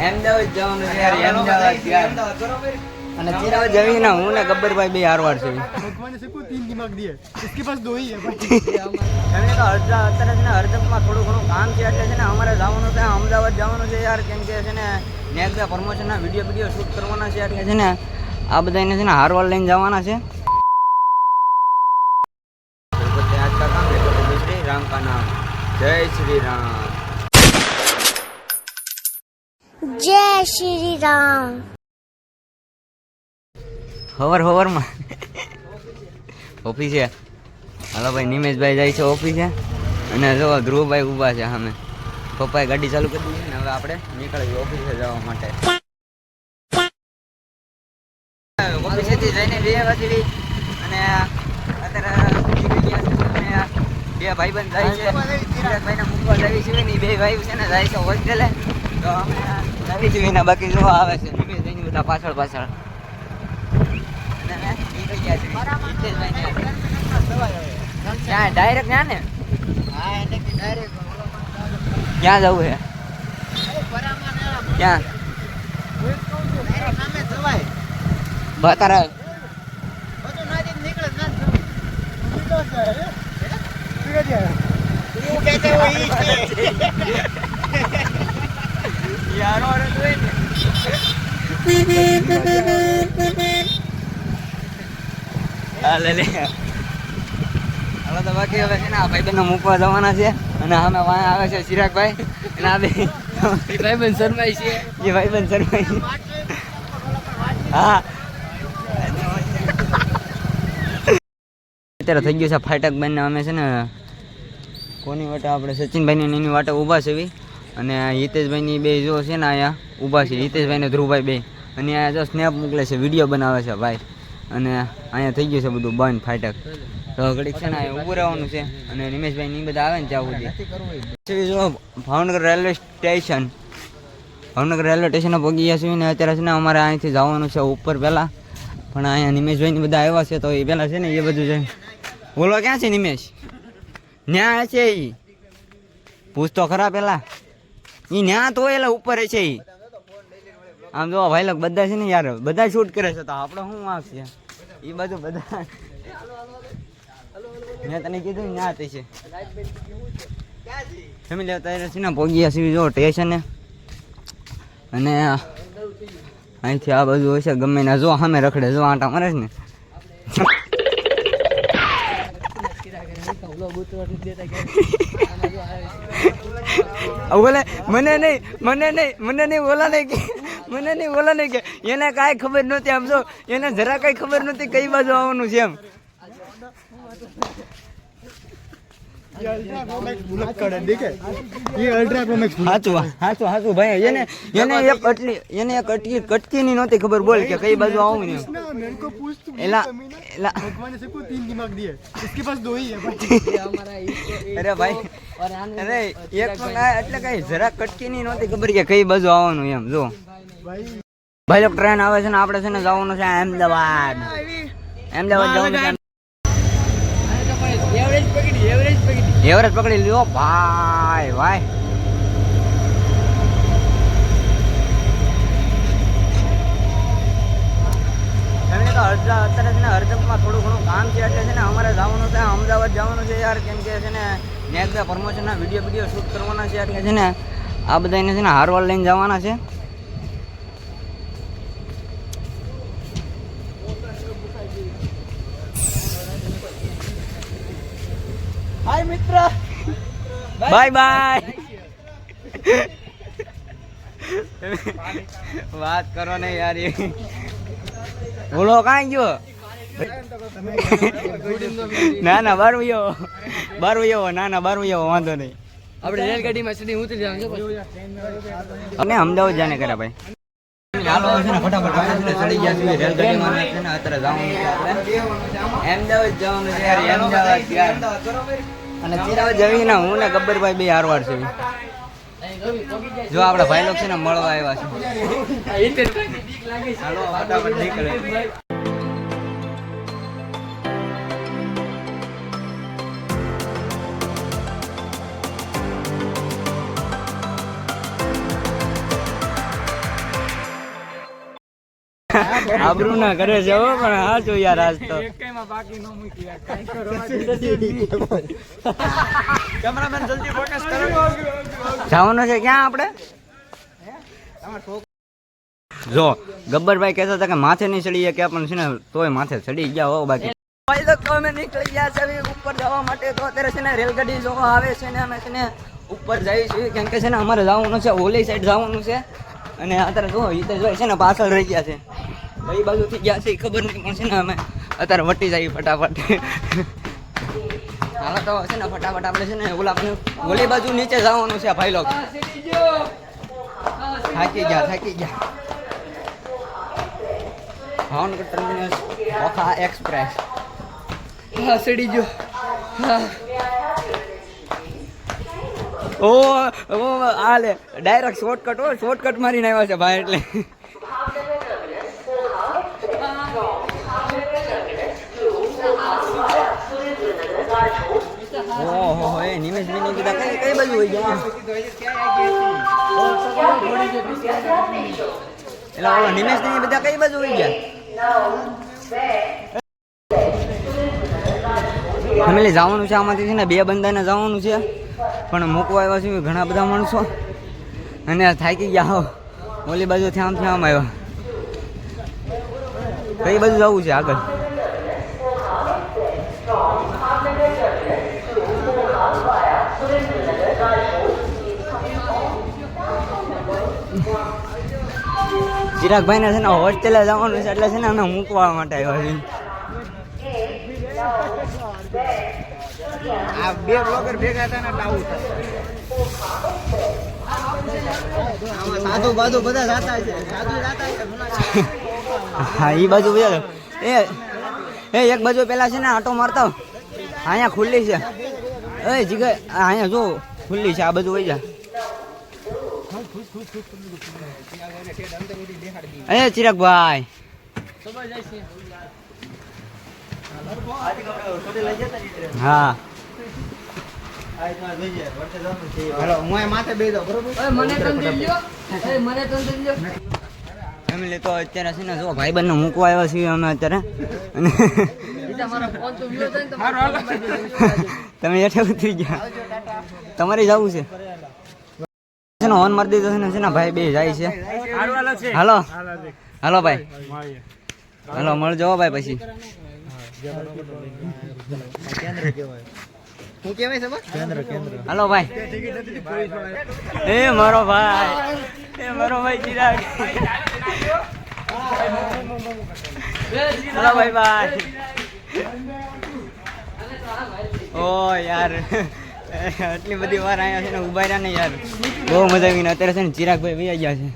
અમદાવાદ જવાનું છે યાર અમદાવાદ યાર અને ચિરાવ જમીન હું ને ગબ્બરભાઈ બે હારવાર છે भगवान ने सबको तीन दिमाग दिए इसके पास दो ही है भाई એમને તો અડધા અત્યારે છે ને અર્ધકમાં થોડું ઘણું કામ છે એટલે છે ને અમારે જવાનું છે અમદાવાદ જવાનું છે યાર કેમ કે છે ને નેક્સ્ટ ડે પ્રમોશનના વિડીયો વિડીયો શૂટ કરવાના છે એટલે છે ને આ બધાને છે ને હારવાર લઈને જવાના છે ગણપતિ આજ કા કામ है तो श्री જય શ્રી રામ. હવર હવરમાં. ઓફિસે. હાલો ભાઈ, નિમેશભાઈ જાય છે ઓફિસે. અને જો ધ્રુવભાઈ ઊભા છે સામે. પપ્પાએ ગાડી ચાલુ કરી દીધી ને હવે આપણે નીકળીએ ઓફિસે જવા માટે. ઓફિસેથી જઈને બે વાગી અને અત્યારે બે ભાઈ ભાઈબંધ જાય છે. ભાઈને મૂકવા જાય છે બે ભાઈ છે ને, જાય છે હોસ્ટેલે. તો અમે છે બાકી જોવા આવે છે. નિમેશ જઈને બધા પાછળ ડાયરેક્ટ ક્યાં ને? ક્યાં જવું છે. ક્યાં બતારા. યારો હાલે તો બાકી હવે છે ને આ ભાઈબંધને મૂકવા જવાના છે. અને અમે વાં આવે છે ચિરાગભાઈ. અને આ બે શરમાઈ છે. એ ભાઈબંધ શરમાઈ હા. અત્યારે થઈ ગયું છે ફાટક બંને અમે છે ને કોની વાટે આપણે સચિનભાઈની એની વાટે ઊભા છે અને આ હિતેશભાઈની બે જો છે ને અહીંયા ઊભા છે. હિતેશભાઈ ને ધ્રુવભાઈ બે. અને અહીંયા જો સ્નેપ મોકલે છે, વીડિયો બનાવે છે ભાઈ. અને અહીંયા થઈ ગયું છે બધું બંધ, ફાટક. તો ઘડીક છે ને અહીંયા ઊભું રહેવાનું છે. અને નિમેશભાઈ ની બધા આવે ને ત્યાં સુધી. જો Bhavnagar railway station. Bhavnagar railway station પહોંચી ગયા છીએ ને અત્યારે છે ને અમારે અહીંથી જવાનું છે ઉપર પહેલાં. પણ અહીંયા નિમેશભાઈ ને બધા આવ્યા છે તો એ પહેલાં છે ને એ બધું છે. બોલો, ક્યાં છે નિમેશ? ન્યા છે એ પૂછતો ખરા પેલા ઈ ન્યા તો એલા ઉપર છે એ આમ જો ભાઈ લોકો બધા છે ને યાર, બધા શૂટ કરે છે તો આપણે શું આવશે ઈ બાજુ બધા મેં તને કીધું ન્યા તે છે. ફેમિલી અત્યારે છે ને પોગી છીએ જો સ્ટેશને અને અહીંથી આ બાજુ છે ગમે ને જો સામે રખડે, જો આંટા મારે છે ને. બોલે, મને નહીં મને નહીં મને નહીં બોલા નહીં કે, મને નહીં બોલા નહીં કે. એને કાંઈ ખબર નહોતી આમ જો, એને જરા કાંઈ ખબર નહોતી કઈ બાજુ આવવાનું છે એમ. કઈ બાજુ આવું અરે ભાઈ, અરે એક એટલે કઈ જરા કટકીની નહોતી ખબર કે કઈ બાજુ આવવાનું એમ, જો. ભાઈ ટ્રેન આવે છે ને આપડે છે ને જવાનું છે અમદાવાદ. અમદાવાદ એવરેજ પકડી લ્યો ભાઈ ભાઈ એમને અત્યારે છે ને હરદપમાં થોડું ઘણું કામ છે, એટલે છે ને અમારે જવાનું છે, અમદાવાદ જવાનું છે યાર, કેમ કે છે ને નેક્સ્ટ ડે પ્રમોશનના વીડિયો વીડિયો શૂટ કરવાના છે, એટલે છે ને આ બધાને છે ને હારવાર લઈને જવાના છે Thank you. બાય બાય વાત કરો ને યાર બોલો કાંઈ ગયો? ના ના બાર વયો બાર વયો ના ના બાર વયો વાંધો નહીં. આપણે રેલગાડીમાં સીધી ઉતરી જવાનું અમે અમદાવાદ જાને કર્યા ભાઈ. ગયા અમદાવાદ જવાનું છે અને ચિરાવ જમીને હું ને ગબ્બરભાઈ બે હારવાડ છે. જો આપણા ભાઈ લોકો છે ને મળવા આવ્યા છે. ચાલો ફટાફટ નીકળે. આબરૂ ના કરે છે હો પણ હા જો યાર આજ તો. કેમેરામેન જલ્દી ફોકસ કરો. જવાનું છે ક્યાં આપણે? જો ગબ્બરભાઈ કહેતા હતા કે માથે નહીં ચડી કે પણ છે ને તોય માથે ચડી ગયા હો બાકી. ભાઈ તો અમે નીકળી ગયા છે ઉપર જવા માટે તો અત્યારે છે ને રેલગાડી જોવા આવે છે ને અમે છે ને ઉપર જઈશું છીએ કેમ કે છે ને અમારે જવાનું છે ઓલી સાઈડ જવાનું છે. અને અત્યારે જો હિતેશભાઈ છે ને પાછળ રહી ગયા છે. કઈ બાજુથી ગયા છે ખબર નહીં, પણ છે ને અમે અત્યારે વટી જઈએ ફટાફટ. હાલો, તો છે ને ફટાફટ આપણે છે ને ઓલા આપણે ઓલી બાજુ નીચે જવાનું છે ભાઈ લોકો થાકી ગયા થાકી ગયા. Bhavnagar terminus Okha express. હા, સડી ગયો. હા. ઓ ઓ, આ લે, ડાયરેક્ટ શોર્ટકટ હો શોર્ટકટ મારીને આવ્યા છે ભાઈ એટલે ઓહો હો એ નિમેશ બેની બધા કઈ હોય એટલે ઓલો નિમેશની બધા કઈ બાજુ હોય ગયા? ફેમિલી જવાનું છે આમાંથી છે ને, બે બંદાને જવાનું છે. પણ મૂકવા આવ્યા છે ઘણા બધા માણસો. અને થાકી ગયા હો. ઓલી બાજુ આમથી આમ આવ્યા. કઈ બાજુ જવું છે આગળ? ચિરાગભાઈ ને છે ને હોસ્ટેલે જવાનું છે એટલે છે ને અમે મૂકવા માટે આવ્યો છીએ આ બે બ્લોગર ભેગા હતા ને સાધુ બાધુ બધા જાતા છે. સાધુ જાતા છે હા એ બાજુ બધા એ એ એક બાજુ પેલા છે ને આટો મારતા. અહીંયા ખુલ્લી છે. એ જીગર અહીંયા જો ખુલ્લી છે આ બાજુ વહી જા. એ ચિરાગભાઈ. હા. ફેમિલી તો અત્યારે છે ને જો ભાઈબંધને મૂકવા આવ્યા છીએ અમે અત્યારે. તમે હેઠે ઉતરી ગયા. તમારે જવું છે. છે ને હોર્ન મારી દીધો છે ને છે ને ભાઈ બે જાય છે. હાલો. હાલો ભાઈ. હાલો મળજો ભાઈ પછી. હું કહેવાય છે બસ? કેન્દ્ર કેન્દ્ર. હાલો ભાઈ. એ મારો ભાઈ. એ મારો ભાઈ ચિરાગ. હાલો ભાઈ ભાઈ. ઓ યાર. આટલી બધી વાર અહીંયા છે ને ઊભા રહ્યા ને યાર. બહુ મજા આવી ને અત્યારે છે ને ચિરાગભાઈ વૈયા ગયા છે.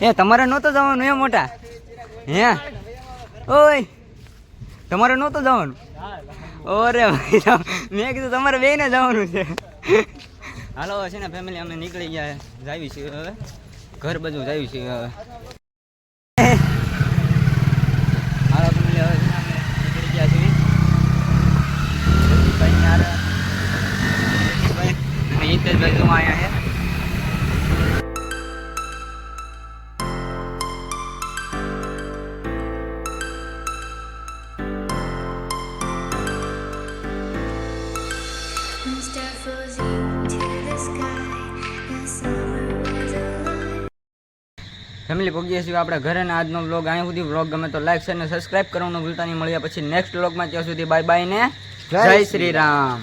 એ, તમારે નહોતો જવાનું એ મોટા? હે? ઓય, તમારે નહોતું જવાનું? ઓરે ભાઈ મેં કીધું તમારે બે ને જવાનું છે. હાલો, છે ને ફેમિલી અમે નીકળી ગયા જાવી છીએ હવે. ઘર બધું જાવી છીએ હવે હાલો ફેમિલી હવે છે ને અમે નીકળી ગયા છીએ ભાઈ યાર ભાઈ અને હિતેશભાઈ જો અહીંયા છે Step flows into the sky. The summer was alive. Family પહોંચીએ છીએ આપણે ઘરે ને આજનો બ્લોગ અહીંયા સુધી બ્લોગ ગમે તો લાઈક શેર ને સબસ્ક્રાઇબ કરવાનું ભૂલતા નહીં. મળ્યા પછી નેક્સ્ટ બ્લોગમાં ત્યાં સુધી બાય બાય ને જય શ્રી રામ.